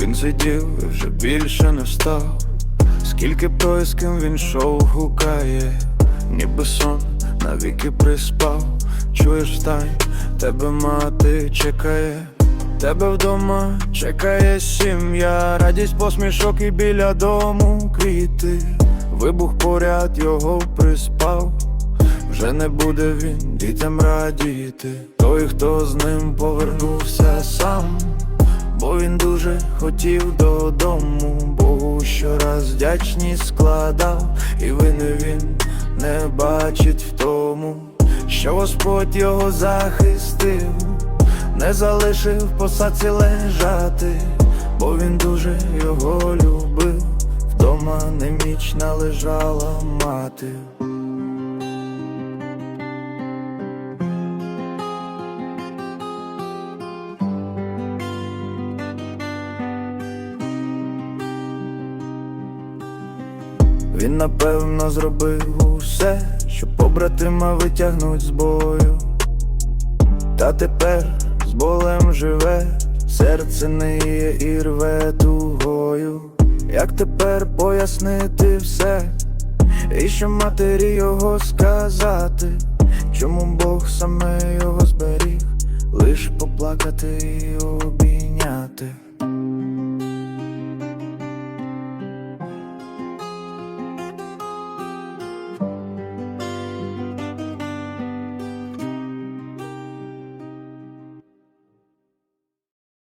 Він сидів і вже більше не встав. Скільки ким він шоу гукає, ніби сон навіки приспав. Чуєш, встань, тебе мати чекає. Тебе вдома чекає сім'я, радість посмішок і біля дому квіти. Вибух поряд його приспав. Вже не буде він дітям радіти. Той, хто з ним повернувся бо він дуже хотів додому. Богу щораз вдячність складав, і вини він не бачить в тому, що Господь його захистив, не залишив в посадці лежати, бо він дуже його любив. Вдома немічна лежала мати. Він напевно зробив усе, щоб побратима витягнуть з бою. Та тепер з болем живе, серце не є і рве тугою. Як тепер пояснити все, і що матері його сказати, чому Бог саме його зберіг, лиш поплакати.